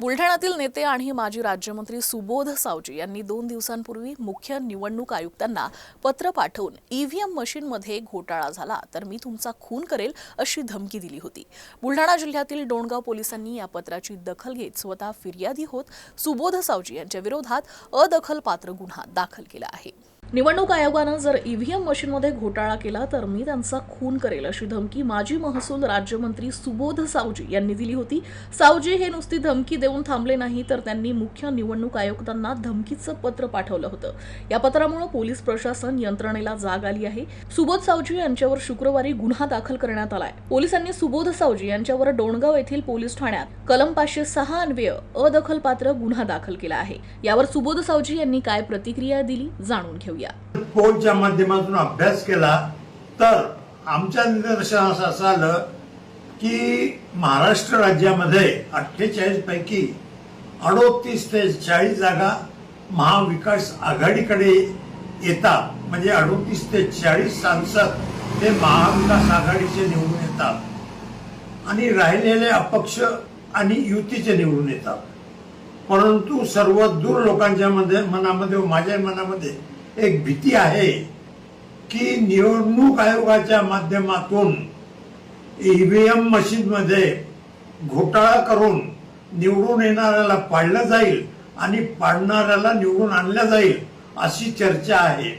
बुलढाण्यातील नेते आणि माजी राज्यमंत्री सुबोध सावजी यांनी दोन दिवसांपूर्वी मुख्य निवडणूक आयुक्तांना पत्र पाठवून ईव्हीएम मशीनमध्ये घोटाळा झाला तर मी तुमचा खून करेल अशी धमकी दिली होती. बुलढाणा जिल्ह्यातील डोणगाव पोलिसांनी या पत्राची दखल घेत स्वतः फिर्यादी होत सुबोध सावजी यांच्या विरोधात अदखलपात्र गुन्हा दाखल केला आहे. निवडणूक आयोगानं जर ईव्हीएम मशीनमध्ये घोटाळा केला तर मी त्यांचा खून करेल अशी धमकी माजी महसूल राज्यमंत्री सुबोध सावजी यांनी दिली होती. सावजी हे नुसती धमकी देऊन थांबले नाही तर त्यांनी मुख्य निवडणूक आयुक्तांना धमकीचं पत्र पाठवलं होतं. या पत्रामुळे पोलीस प्रशासन यंत्रणेला जाग आली आहे. सुबोध सावजी यांच्यावर शुक्रवारी गुन्हा दाखल करण्यात आलाय. पोलिसांनी सुबोध सावजी यांच्यावर डोणगाव येथील पोलीस ठाण्यात कलम पाचशे सहा अन्वय अदखलपात्र गुन्हा दाखल केला आहे. यावर सुबोध सावजी यांनी काय प्रतिक्रिया दिली जाणून घेऊया. पोलच्या माध्यमातून अभ्यास केला तर आमच्या निदर्शनास असं आलं की महाराष्ट्र राज्यामध्ये अठ्ठेचाळीस पैकी अडोतीस ते चाळीस जागा महाविकास आघाडीकडे येतात. म्हणजे अडोतीस ते चाळीस सांसद ते महाविकास आघाडीचे निवडून येतात. आणि राहिलेले अपक्ष आणि युतीचे निवडून येतात. परंतु सर्व दूर लोकांच्या मध्ये मनामध्ये व माझ्या मनामध्ये एक भीती आहे की निवडणूक आयोगाच्या माध्यमातून ईव्हीएम मशीनमध्ये घोटाळा करून निवडून येणाऱ्याला पाडलं जाईल आणि पाडणाऱ्याला निवडून आणलं जाईल अशी चर्चा आहे.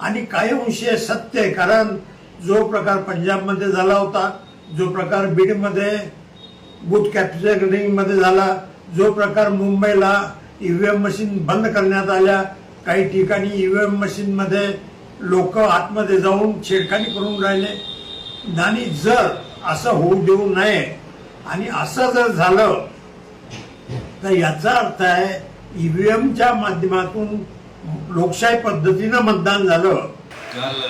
आणि काही अंशी सत्य आहे कारण जो प्रकार पंजाबमध्ये झाला होता जो प्रकार बीडमध्ये बूथ कॅप्चरिंग झाला जो प्रकार मुंबईला ईव्हीएम मशीन बंद करण्यात आल्या काही ठिकाणी ईव्हीएम मशीन मध्ये लोक आतमध्ये जाऊन छेडखानी करून राहिले. आणि जर असं होऊ देऊ नये आणि असं जर झालं तर याचा अर्थ आहे ईव्हीएमच्या माध्यमातून लोकशाही पद्धतीनं मतदान झालं. काल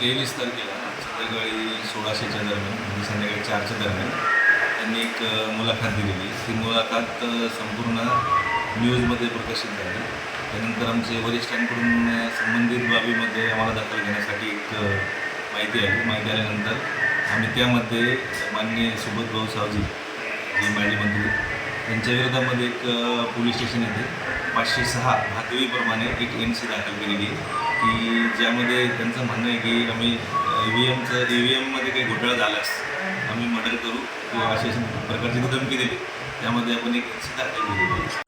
तेवीस तारखेला संध्याकाळी सोळाशेच्या दरम्यान म्हणजे संध्याकाळी चारच्या दरम्यान त्यांनी एक मुलाखत दिलेली. ती मुलाखत संपूर्ण न्यूजमध्ये प्रकाशित झाली. त्यानंतर आमचे वरिष्ठांकडून संबंधित बाबीमध्ये आम्हाला दखल घेण्यासाठी एक माहिती आली माहिती आल्यानंतर आम्ही त्यामध्ये माननीय सुबोध भाऊ सावजी जे माजी मंत्री त्यांच्या विरोधामध्ये एक पोलीस स्टेशन येथे पाचशे सहा भातवीप्रमाणे एक एन सी दाखल केलेली आहे. की ज्यामध्ये त्यांचं म्हणणं आहे की आम्ही ई व्ही एमचं ई व्ही एममध्ये काही घोटाळा झाल्यास आम्ही मर्डर करू किंवा अशा प्रकारची धमकी दिली. त्यामध्ये आपण एक एन सी दाखल केलेली आहे.